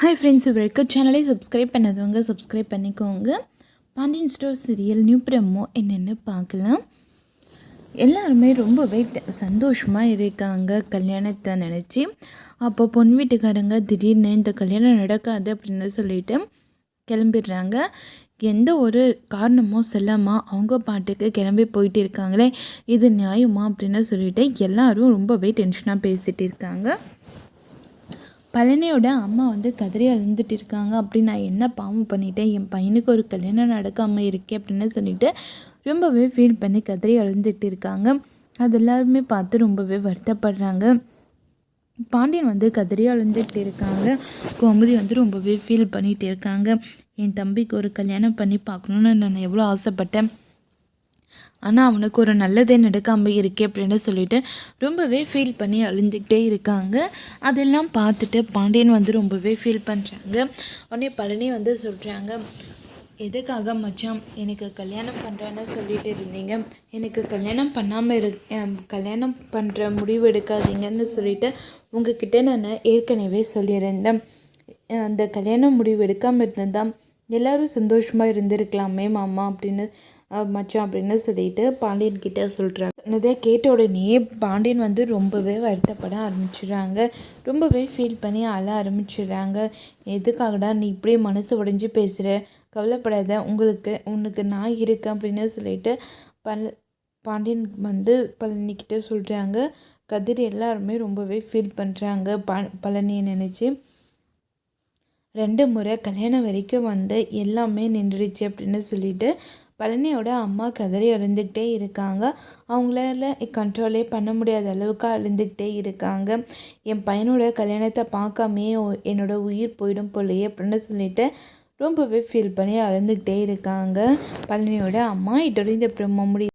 Hi friends இவருக்கு சேனலை subscribe பண்ணாதவங்க சப்ஸ்கிரைப் பண்ணிக்கோங்க Pandian store serial new promo என்னென்னு பார்க்கலாம். எல்லாருமே ரொம்பவே சந்தோஷமாக இருக்காங்க கல்யாணத்தை நினச்சி. அப்போ பொன் வீட்டுக்காரங்க திடீர்னு இந்த கல்யாணம் நடக்காது அப்படின்னு சொல்லிட்டு கிளம்பிடுறாங்க. எந்த ஒரு காரணமும் சொல்லாமல் அவங்க பாட்டுக்கு கிளம்பி போயிட்டு இருக்காங்களே இது நியாயமா அப்படின்னு சொல்லிட்டு எல்லாரும் ரொம்பவே டென்ஷனாக பேசிகிட்டு இருக்காங்க. பழனியோட அம்மா வந்து கதறி இருந்துட்டு இருக்காங்க அப்படி நான் என்ன பாவம் பண்ணிட்டேன்? என் பையனுக்கு ஒரு கல்யாணம் நடக்காமல் இருக்கே அப்படின்னு சொல்லிட்டு ரொம்பவே ஃபீல் பண்ணி கதறி அழுந்துட்டு இருக்காங்க அது எல்லாருமே பார்த்து ரொம்பவே வருத்தப்படுறாங்க. பாண்டியன் வந்து கதறி அழுந்துட்டு இருக்காங்க கோமதி வந்து ரொம்பவே ஃபீல் பண்ணிகிட்டு இருக்காங்க என் தம்பிக்கு ஒரு கல்யாணம் பண்ணி பார்க்கணுன்னு நான் எவ்வளோ ஆசைப்பட்டேன். ஆனால் அவனுக்கு ஒரு நல்லதே நடக்காமல் இருக்கே அப்படின்னு சொல்லிட்டு ரொம்பவே ஃபீல் பண்ணி அழிஞ்சிக்கிட்டே இருக்காங்க. அதெல்லாம் பார்த்துட்டு பாண்டியன் வந்து ரொம்பவே ஃபீல் பண்ணுறாங்க உடனே பழனி வந்து சொல்கிறாங்க எதுக்காக மச்சான் எனக்கு கல்யாணம் பண்ணுறேன்னு சொல்லிட்டு இருந்தீங்க? எனக்கு கல்யாணம் பண்ணாமல் இரு கல்யாணம் பண்ணுற முடிவு எடுக்காதீங்கன்னு சொல்லிட்டு உங்ககிட்ட நான் ஏற்கனவே சொல்லியிருந்தேன். அந்த கல்யாணம் முடிவு எடுக்காமல் இருந்தால் எல்லோரும் சந்தோஷமாக இருந்திருக்கலாமே மாமா அப்படின்னு மச்சான் அப்படின்னு சொல்லிட்டு பாண்டியன் கிட்டே சொல்கிறாங்க சொன்னதை கேட்ட உடனே பாண்டியன் வந்து ரொம்பவே வருத்தப்பட ஆரம்பிச்சிடுறாங்க. ரொம்பவே ஃபீல் பண்ணி அழ ஆரம்பிச்சிடுறாங்க. எதுக்காகடா நீ இப்படியே மனசு உடைஞ்சி பேசுகிற கவலைப்படாத உங்களுக்கு உனக்கு நான் இருக்கேன் அப்படின்னு சொல்லிட்டு பல பாண்டியன் வந்து பழனிக்கிட்ட சொல்கிறாங்க கதிர் எல்லாருமே ரொம்பவே ஃபீல் பண்ணுறாங்க ப பழனியை நினச்சி. ரெண்டு முறை கல்யாணம் வரைக்கும் வந்து எல்லாமே நின்றுடுச்சு அப்படின்னு சொல்லிட்டு பழனியோட அம்மா கதறி அழுந்துக்கிட்டே இருக்காங்க. அவங்களால கண்ட்ரோலே பண்ண முடியாத அளவுக்கு அழுந்துக்கிட்டே இருக்காங்க. என் பையனோட கல்யாணத்தை பார்க்காமே என்னோட உயிர் போயிடும் போலையே அப்படின்னு சொல்லிட்டு ரொம்பவே ஃபீல் பண்ணி அழுந்துக்கிட்டே இருக்காங்க. பழனியோட அம்மா இதோட இந்த பிரம்ம முடி